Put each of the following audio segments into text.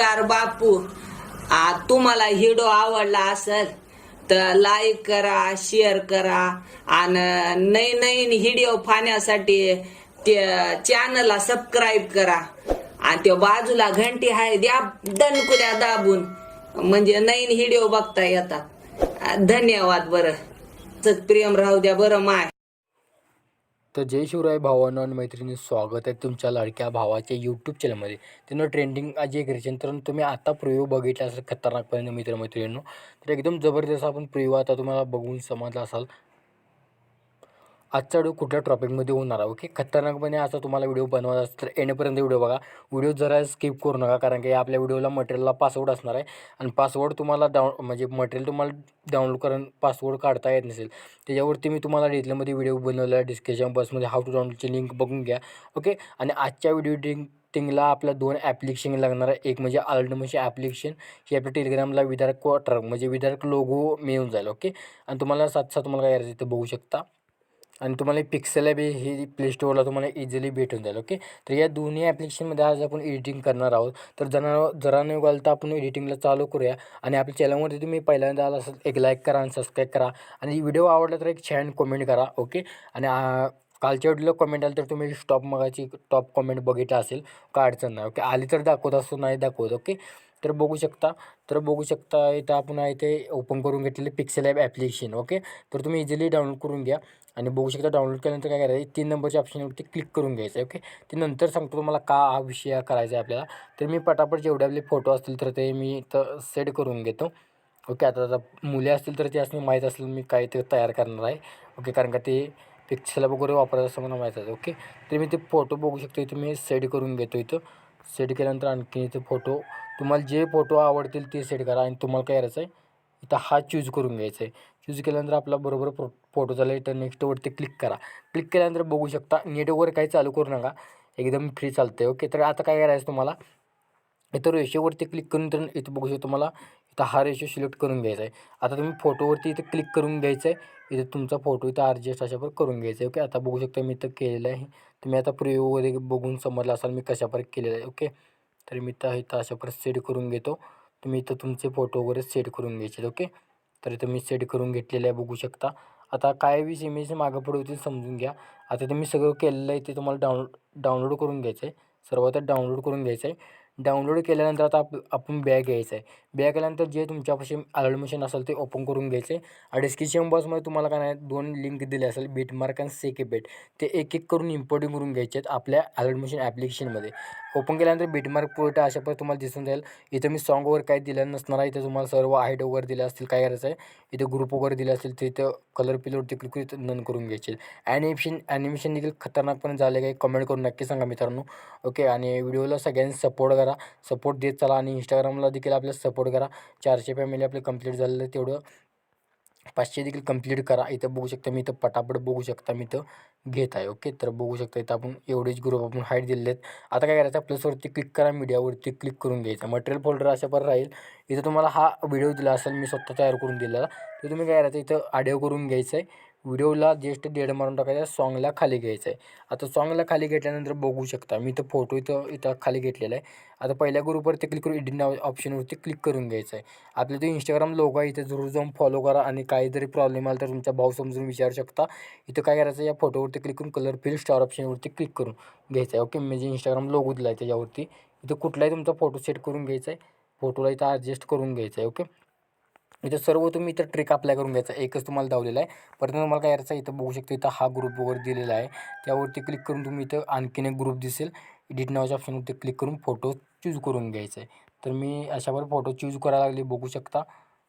नमस्कार बापू. आ, तुम्हाला हिडो आवडला असेल तर लाईक करा शेअर करा आणि नवीन नवीन हिडिओ पाहण्यासाठी ते चॅनलला सबस्क्राईब करा. आणि त्या बाजूला घंटी आहे द्या दणकुल्या दाबून. म्हणजे नवीन हिडिओ बघता येतात. धन्यवाद बरं. प्रेम राहू द्या बरं माय. तर जय शिवराय भावांनो आणि मैत्रिणी स्वागत आहे तुमच्या लाडक्या भावाच्या यूट्यूब चॅनलमध्ये त्यांना ट्रेंडिंग आज एक रिचन तर तुम्ही आता प्रिव्ह्यू बघितला असेल खतरनाकपर्यंत मित्रमैत्रिणींनो. तर एकदम जबरदस्त आपण प्रिव्ह आता तुम्हाला बघून समजला असाल. आजचा व्हिडिओ कुठल्या टॉपिकमध्ये होणार आहे? ओके? खतरनाकपणे असा तुम्हाला व्हिडिओ बनवायचा असेल तर येण्यापर्यंत व्हिडिओ बघा. व्हिडिओ जरा स्किप करू नका कारण की आपल्या व्हिडिओला मटेरियलला पासवर्ड असणार आहे. आणि पासवर्ड तुम्हाला डाऊन म्हणजे मटेरियल तुम्हाला डाउनलोड करून पासवर्ड काढता येत नसेल. त्याच्यावरती मी तुम्हाला डिटेलमध्ये व्हिडिओ बनवला आहे डिस्क्रिप्शन बॉक्समध्ये हाऊ टू डाउनलोडची लिंक बघून घ्या. ओके? आणि आजच्या व्हिडिओ डिंग टिंगला आपल्या दोन ॲप्लिकेशन लागणार आहे. एक म्हणजे आल्टमशी ॲप्लिकेशन ही आपल्या टेलिग्रामला विदार्क क्वार्टर म्हणजे विदार्क लोगो मिळून जाईल. ओके? आणि तुम्हाला साथ साथ तुम्हाला काय करायचं ते बघू शकता. आणि तुम्हाला पिक्सेल बी ही प्ले स्टोअरला तुम्हाला इझिली भेटून जाईल ओके तर या दोन्ही ॲप्लिकेशनमध्ये आज आपण एडिटिंग करणार आहोत. तर जरा जरा न घालता आपण एडिटिंगला चालू करूया. आणि आपल्या चॅनलमध्ये तुम्ही पहिल्यांदा आला असाल एक लाईक करा आणि सबस्क्राईब करा. आणि व्हिडिओ आवडला तर एक छान कमेंट करा ओके आणि कालच्या व्हिडिओला कमेंट आली तर तुम्ही स्टॉप मगाची टॉप कमेंट बघितला असेल का अडचण नाही ओके आली तर दाखवत असतो नाही दाखवत ओके तर बघू शकता. तर बघू शकता इथं आपण आहे ते ओपन करून घेतलेले पिक्सेल ॲप ॲप्लिकेशन ओके तर तुम्ही इझिली डाउनलोड करून घ्या आणि बघू शकता डाउनलोड केल्यानंतर काय करायचं? तीन नंबरच्या ऑप्शनवरती क्लिक करून घ्यायचं आहे ओके ते नंतर सांगतो तुम्हाला का हा विषय करायचा आहे आपल्याला. तर मी पटापट जेवढे आपले फोटो असतील तर ते मी इथं सेट करून घेतो ओके आता आता मुले असतील तर ते असणे माहीत असेल मी काय ते तयार करणार आहे ओके कारण का ते पिक्सेल वगैरे वापरायचं असं मला माहीत आहे ओके तर मी ते फोटो बघू शकतो इथं मी सेट करून घेतो इथं. सेट केल्यानंतर आणखी इथे फोटो तुम्हाला जे फोटो आवडतील ते सेट करा आणि तुम्हाला काय करायचं आहे इथं हा चूज करून घ्यायचा आहे चूज केल्यानंतर आपला बरोबर फो फोटो झाला इथं नेक्स्टवरती क्लिक करा. क्लिक केल्यानंतर बघू शकता नेटवर काही चालू करू नका. एकदम फ्री चालतं आहे ओके तर आता काय करायचं तुम्हाला? इथं रेशोवरती क्लिक करून तर इथं बघू शकतो तुम्हाला इथं हा रेशो सिलेक्ट करून घ्यायचा आहे. आता तुम्ही फोटोवरती इथं क्लिक करून घ्यायचं आहे इथं तुमचा फोटो इथं ॲडजस्ट अशा प्रकारे करून घ्यायचा आहे ओके आता बघू शकता मी इथं केलेलं आहे. तुम्ही आता प्रिव्ह्यू वगैरे बघून समजला असाल मी कशाप्रकारे केलेलं आहे. ओके तर मी तर इथं अशा प्रकारे सेट करून घेतो. तुम्ही इथं तुमचे फोटो वगैरे सेट करून घ्यायचे. ओके तर इथं मी सेट करून घेतलेलं आहे बघू शकता. आता काय वीस इमेज मागं पुढे होतील समजून घ्या. आता तुम्ही सगळं केलेलं आहे ते तुम्हाला डाउनलोड डाउनलोड करून घ्यायचं आहे सर्वात डाउनलोड करून घ्यायचं आहे डाउनलोड केल्यानंतर आता आप आपण बॅग घ्यायचं आहे. बॅग केल्यानंतर जे तुमच्यापाशी ॲडमिशन असेल ते ओपन करून घ्यायचे. आणि डिस्क्रिप्शन बॉक्समध्ये तुम्हाला काय नाही दोन लिंक दिले असेल बीटमार्क आणि सेके बेट ते एक एक करून इम्पोर्टिंग करून घ्यायचे आहेत आपल्या ॲडमिशन ॲप्लिकेशनमध्ये ओपन केल्यानंतर बीटमार्क पोर्ट अशा पण तुम्हाला दिसून जाईल. इथं मी सॉन्ग वगैरे काही दिलं नसणार आहे. इथं तुम्हाला सर्व हाईट वगैरे दिले असतील काय करायचं आहे? इथं ग्रुप वगैरे दिले असतील तिथं कलर पिलवरती क्लिक करून इथं नन करून घ्यायचे. ॲनिमेशन ॲनिमेशन देखील खतरनाकपणे झाले काही कमेंट करून नक्की सांगा मित्रांनो. ओके आणि व्हिडिओला सगळ्यांनी सपोर्ट करा. सपोर्ट देत चला आणि इंस्टाग्रामला देखील आपल्याला सपोर्ट करा. चारशे फॅमिली आपले कंप्लीट झालेलं तेवढं. पाचशे देखील कंप्लीट करा. इथं बघू शकता मी इथं पटापट बघू शकता मी इथं घेत आहे ओके तर बघू शकता इथं आपण एवढेच ग्रुप आपण हाईट दिलेले आहेत. आता काय करायचं? प्लसवरती क्लिक करा मीडियावरती क्लिक करून घ्यायचं. मटेरियल फोल्डर अशा पर राहील. इथं तुम्हाला हा व्हिडिओ दिला असेल मी स्वतः तयार करून दिलेला. तर तुम्ही काय करायचं? इथं आडिओ करून घ्यायचं आहे व्हिडिओला जस्ट डेड मारून टाकायचं सॉंगला खाली घ्यायचं आहे आता सॉंगला खाली घेतल्यानंतर बघू शकता मी इथं फोटो इथं इथं खाली घेतलेला आहे. आता पहिल्या ग्रुपवरती क्लिक करून एडिट नाव ऑप्शनवरती क्लिक करून घ्यायचं आहे आपलं जो इंस्टाग्राम लोगो आहे इथं जरूर जाऊन फॉलो करा आणि काही जरी प्रॉब्लेम आला तर तुमचा भाऊ समजून विचारू शकता. इथं काय करायचं या फोटोवरती क्लिक करून कलर फिल स्टार ऑप्शनवरती क्लिक करून घ्यायचं आहे ओके म्हणजे इंस्टाग्राम लोगो दिला आहे त्याच्यावरती. इथं कुठलाही तुमचा फोटो सेट करून घ्यायचा आहे फोटोला इथं ॲडजस्ट करून घ्यायचा आहे ओके इथं सर्व तुम्ही इथं ट्रिक अप्लाय करून घ्यायचा. एकच तुम्हाला दावलेला आहे. परत तुम्हाला काय यायचा आहे इथं बघू शकता इथं हा ग्रुप वगैरे दिलेला आहे. त्यावरती क्लिक करून तुम्ही इथं आणखीन एक ग्रुप दिसेल. एडिट नावाच्या ऑप्शनवरती क्लिक करून फोटो चूज करून घ्यायचं. आहे तर मी अशावर फोटो चूज करायला लागले बघू शकता.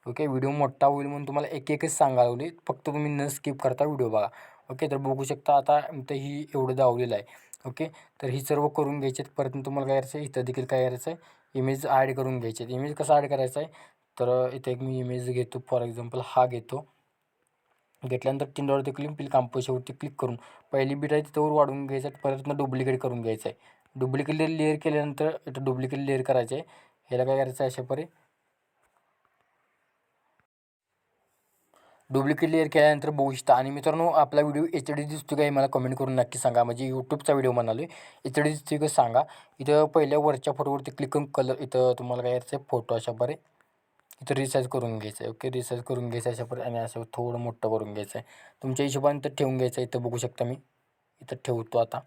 ओके व्हिडिओ मोठा होईल म्हणून तुम्हाला एक एकच सांगायला लागली फक्त तुम्ही न स्किप करता व्हिडिओ बघा. ओके तर बघू शकता आता इथं ही एवढं दावलेलं आहे. ओके तर ही सर्व करून घ्यायचे आहेत परत तुम्हाला काय करायचं आहे इथं देखील काय करायचं आहे इमेज ॲड करून घ्यायचे आहेत इमेज कसं ॲड करायचं आहे तर इथे एक मी इमेज घेतो फॉर एक्झाम्पल हा घेतो. घेतल्यानंतर तीन क्लिक पिल कांपोशावरती क्लिक करून पहिली बीट आहे तिथं वाढवून घ्यायचं आहे परत डुप्लिकेट करून घ्यायचं आहे. डुप्लिकेट लेअर केल्यानंतर इथं डुप्लिकेट लेअर करायचं आहे. ह्याला काय करायचं आहे अशा परी? डुप्लिकेट लेअर केल्यानंतर बघू शकता आणि मित्रांनो आपला व्हिडिओ एच डी दिसतो का हे मला कमेंट करून नक्की सांगा. म्हणजे यूट्यूबचा व्हिडिओ म्हणालो एच डी दिसतो का सांगा. इथं पहिल्या वरच्या फोटोवरती क्लिक करून कलर इथं तुम्हाला काय करायचं आहे फोटो अशा बरे इथं रिसाईज करून घ्यायचं आहे ओके रिसर्च करून घ्यायचं अशा आणि असं थोडं मोठं करून घ्यायचं आहे तुमच्या हिशोबाने तर ठेवून घ्यायचं आहे इथं बघू शकता मी. इथं ठेवतो आता.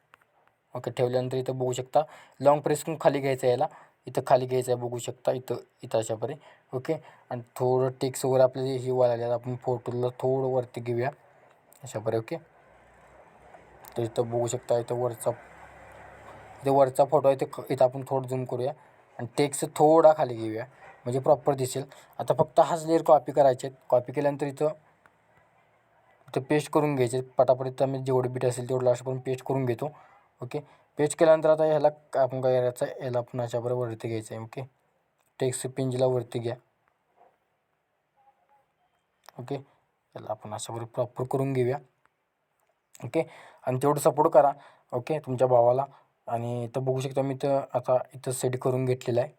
ओके ठेवल्यानंतर इथं बघू शकता. लॉंग प्रेस करून खाली घ्यायचं आहे याला. इथं खाली घ्यायचं आहे बघू शकता. इथं इथं अशा परे ओके आणि थोडं टेक्स वगैरे आपल्याला हे वाढले आपण फोटोला थोडं वरती घेऊया. अशा परे ओके तर इथं बघू शकता. इथं वरचा इथं वरचा फोटो आहे. ते इथं आपण थोडं झूम करूया. आणि टेक्स थोडा खाली घेऊया. म्हणजे प्रॉपर दिसेल. आता फक्त हाच लेअर कॉपी करायचे आहेत. कॉपी केल्यानंतर इथं इथं पेस्ट करून घ्यायचे पटापट इथं मी जेवढे बीट असेल तेवढं लास्ट करून पेस्ट करून घेतो. ओके पेस्ट केल्यानंतर आता ह्याला आपण काय करायचं? आहे याला आपण अशाबरोबर वरती घ्यायचं आहे. ओके टेक्स्ट पिंजला वरती घ्या. ओके याला आपण अशाबरोबर प्रॉपर करून घेऊया. ओके आणि तेवढं सपोर्ट करा. ओके तुमच्या भावाला. आणि इथं बघू शकता मी इथं आता इथं सेट करून घेतलेलं आहे.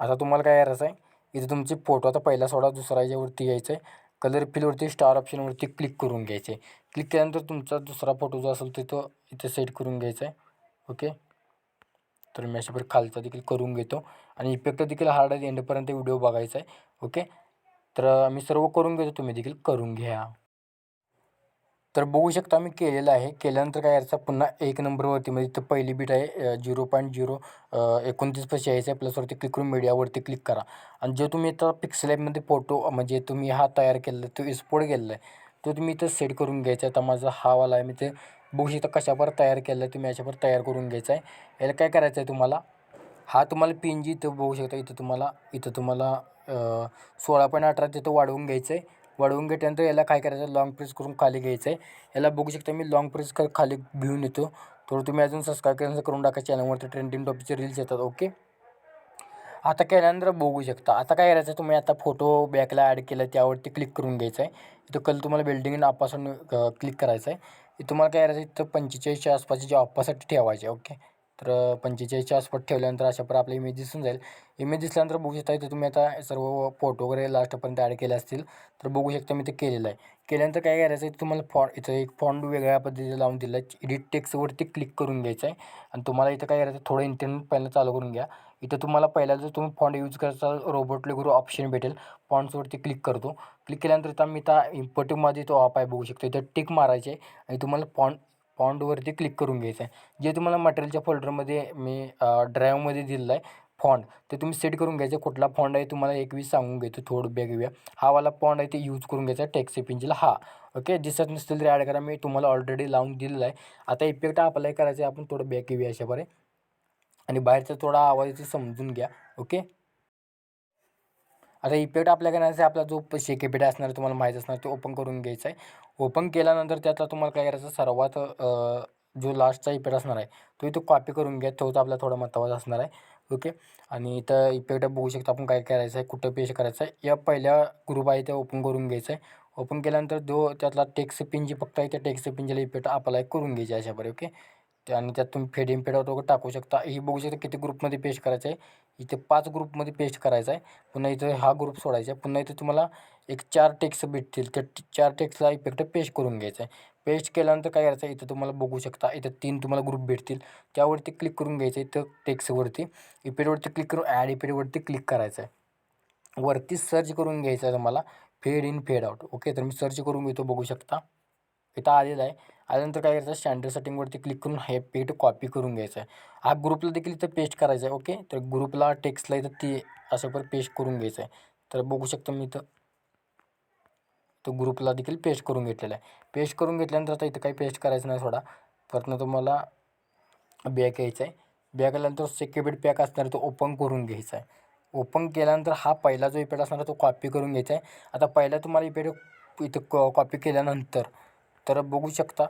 आता तुम्हाला काय करायचं आहे? इथं तुमचे फोटो आता पहिला सोडा दुसरा याच्यावरती यायचं आहे. कलर फिलवरती स्टार ऑप्शनवरती क्लिक करून घ्यायचे आहे. क्लिक केल्यानंतर तुमचा दुसरा फोटो जो असेल तिथं इथे सेट करून घ्यायचा आहे. ओके तर मी अशाप्रकारे खालचा देखील करून घेतो. आणि इफेक्ट देखील हार्ड एंडपर्यंत व्हिडिओ बघायचा आहे. ओके तर मी सर्व करून घेतो. तुम्ही देखील करून घ्या. तर बघू शकता मी केलेलं आहे. केल्यानंतर काय याचा पुन्हा एक नंबरवरती म्हणजे इथं पहिली बीट आहे झिरो पॉईंट झिरो एकोणतीस पैसे यायचं. आहे प्लसवरती क्लिक करून मीडियावरती क्लिक करा. आणि जो तुम्ही आता पिक्सल ॲपमध्ये फोटो म्हणजे तुम्ही हा तयार केलेला आहे तो एक्सपोर्ट केलेला आहे तो तुम्ही इथं सेट करून घ्यायचा आहे. आता माझा हा वाला आहे मी ते बघू शकता कशावर तयार केलं आहे तुम्ही याच्यावर तयार करून घ्यायचा आहे. याला काय करायचं आहे तुम्हाला? हा तुम्हाला पिन जी इथं बघू शकता इथं तुम्हाला इथं तुम्हाला सोळा पॉईंट अठरा तिथं वाढवून घ्यायचं आहे. वाढवून घेतल्यानंतर याला काय करायचं? लॉंग प्रेस करून खाली घ्यायचं आहे याला बघू शकता मी लॉंग प्रेस कर खाली घेऊन येतो. थोडं तुम्ही अजून सबस्क्राईब केल्यानंतर करून टाका चॅनलवरती ट्रेंडिंग टॉपिकचे रील्स येतात ओके आता केल्यानंतर बघू शकता. आता काय करायचं? तुम्ही आता फोटो बॅकला ॲड केला त्यावरती क्लिक करून घ्यायचं आहे इथं कल तुम्हाला बिल्डिंग आपासून क्लिक करायचं आहे तुम्हाला काय करायचं? इथं पंचेचाळीसच्या आसपासच्या जे ऑप्पासाठी ठेवायचे ओके तर पंचेचाळीसच्या आसपास ठेवल्यानंतर अशा प्रकारे आपला इमेज दिसून जाईल. इमेज दिसल्यानंतर बघू शकता इथं तुम्ही आता सर्व फोटो वगैरे लास्टपर्यंत ॲड केले असतील. तर बघू शकता मी ते केलेलं आहे. केल्यानंतर काय करायचं आहे तुम्हाला फॉ इथं एक फॉन्ट वेगळ्या पद्धतीने लावून दिलं आहे. एडिट टेक्सवरती क्लिक करून घ्यायचं आहे. आणि तुम्हाला इथं काय करायचं थोडं इंटरनेट पहिलं चालू करून घ्या. इथं तुम्हाला पहिला जर तुम्ही फॉन्ट यूज करायचा रोबोट लेगुरू ऑप्शन भेटेल. फॉन्ट्सवरती क्लिक करतो. क्लिक केल्यानंतर इथं मी त्या इम्पोर्टिव्हमध्ये तो ऑप आहे बघू शकतो. इथं टिक मारायचे आणि तुम्हाला फॉन्ट फॉन्टवरती क्लिक करून घ्यायचं आहे. जे तुम्हाला मटेरियलच्या फोल्डरमध्ये मी ड्राईव्हमध्ये दिलेलं आहे फॉन्ट ते तुम्ही सेट करून घ्यायचं. कुठला फॉन्ट आहे तुम्हाला एकवीस सांगून घेतो थोडं बॅग हा वाला फॉन्ट आहे ते यूज करून घ्यायचा टेक्स पिंजला हा ओके? दिसत नसतील तरी ॲड करा. मी तुम्हाला ऑलरेडी लावून दिलेला आहे. आता इफेक्ट अप्लाय करायचं आहे आपण थोडं बॅक घेऊया अशा बरे आणि बाहेरचा थोडा आवाज समजून घ्या ओके? आता इफेक्ट अप्लाय करण्याचा आपला जो शेकेपेट असणार तुम्हाला माहीत असणार तो ओपन करून घ्यायचा आहे. ओपन केल्यानंतर त्यातला तुम्हाला काय करायचं सर्वात जो लास्टचा इफेक्ट असणार आहे तो इथं कॉपी करून घ्या तोच आपला थोडा महत्त्वाचा असणार आहे. ओके आणि इथं इफेक्ट बघू शकता आपण काय करायचं आहे कुठं पेश करायचं आहे. या पहिल्या ग्रुप आहे त्या ओपन करून घ्यायचं आहे. ओपन केल्यानंतर जो त्यातला टेक्स पिन जी फक्त आहे त्या टेक्स्ट पिनला इफेक्ट अप्लाय करून घ्यायचे अशा बरे ओके ते आणि त्यात तुम्ही फेड इम्पेड वगैरे टाकू शकता. ही बघू शकता किती ग्रुपमध्ये पेश करायचं आहे. इथे पाच ग्रुपमध्ये पेस्ट करायचा आहे. पुन्हा इथं हा ग्रुप सोडायचा आहे. पुन्हा इथे तुम्हाला एक चार टेक्स भेटतील. त्या चार टेक्सला इफेक्ट पेस्ट करून घ्यायचा आहे. पेस्ट केल्यानंतर काय करायचं आहे? इथं तुम्हाला बघू शकता इथं तीन तुम्हाला ग्रुप भेटतील. त्यावरती क्लिक करून घ्यायचं आहे इथं टेक्सवरती इफेक्टवरती क्लिक करून ॲड इफेक्टवरती क्लिक करायचं आहे. वरती सर्च करून घ्यायचं आहे तुम्हाला. Fade in fade out okay तर मी सर्च करून घेतो बघू शकता. इथं आलेलं आहे. आल्यानंतर काय करायचं? स्टँडर्ड सेटिंगवरती क्लिक करून हे पेट कॉपी करून घ्यायचं आहे. हा ग्रुपला देखील इथं पेस्ट करायचं आहे ओके तर ग्रुपला टेक्स्टला इथं ते असं पण पेस्ट करून घ्यायचं आहे. तर बघू शकतो मी इथं. तो ग्रुपला देखील पेस्ट करून घेतलेला आहे. पेस्ट करून घेतल्यानंतर आता इथं काही पेस्ट करायचं नाही थोडा परत तुम्हाला बॅक यायचं आहे. बॅक आल्यानंतर सेक्युरिटी पॅक असणार तो ओपन करून घ्यायचा आहे. ओपन केल्यानंतर हा पहिला जो इपेड असणार तो कॉपी करून घ्यायचा आहे. आता पहिला तुम्हाला इपेड इथं कॉ कॉपी केल्यानंतर तर बघू शकता.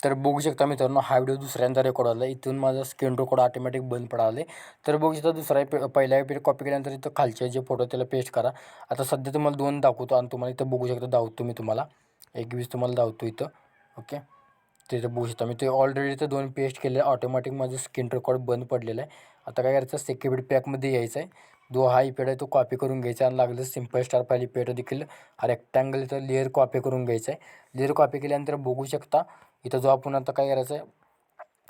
तर बघू शकता मित्रांनो हा व्हिडिओ दुसऱ्यांदा रेकॉर्ड आला इथून माझा स्क्रीन रेकॉर्ड ऑटोमॅटिक बंद पडाले तर बघू शकता दुसरा पे पहिला पेज कॉपी केल्यानंतर इथं खालचे जे फोटो त्याला पेस्ट करा. आता सध्या तुम्हाला दोन दाखवतो आणि तुम्हाला इथं बघू शकता दावतो मी तुम्हाला. एकवीस तुम्हाला दावतो इथं. ओके तिथं बघू शकता. मी ते ऑलरेडी इथं दोन पेस्ट केले. ऑटोमॅटिक माझं स्क्रीन रेकॉर्ड बंद पडलेलं आहे. आता काय करायचं? सेक्युरिटी पॅकमध्ये यायचं आहे जो हा इफेक्ट आहे तो कॉपी करून घ्यायचा आणि लागलं सिंपल स्टार फाईल इफेक्ट देखील हा इथं लेअर कॉपी करून घ्यायचं आहे लेअर कॉपी केल्यानंतर बघू शकता इथं जो आपण आता काय करायचं आहे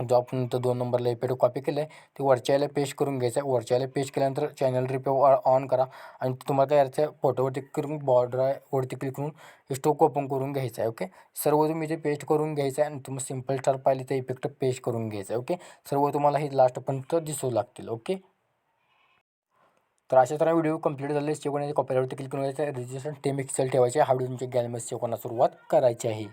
जो आपण इथं दोन नंबरला इफेक्ट कॉपी केलं आहे ते वरच्याला पेस्ट करून घ्यायचं आहे वरच्याला पेस्ट केल्यानंतर चॅनल रिपे ऑन करा। आणि तुम्हाला काय करायचं आहे फोटोवरती करून बॉर्डर वरती क्लिक करून स्टोक ओपन करून घ्यायचं आहे ओके। सर्व तुम्ही इथे पेस्ट करून घ्यायचं आहे आणि तुम्ही सिंपल स्टार फाईल ते इफेक्ट पेस्ट करून घ्यायचं आहे ओके। सर्व तुम्हाला हे लास्टपर्यंत दिसू लागतील ओके। तर अशा तर व्हिडिओ कंप्लीट झाले. सेव्ह करण्याच्या कॉपीवरती क्लिक करून रजिस्ट्रेशन टेम एक्सेल ठेवायचे. हा व्हिडिओ तुमच्या गॅलरीमध्ये सेव्ह सुरुवात करायची आहे.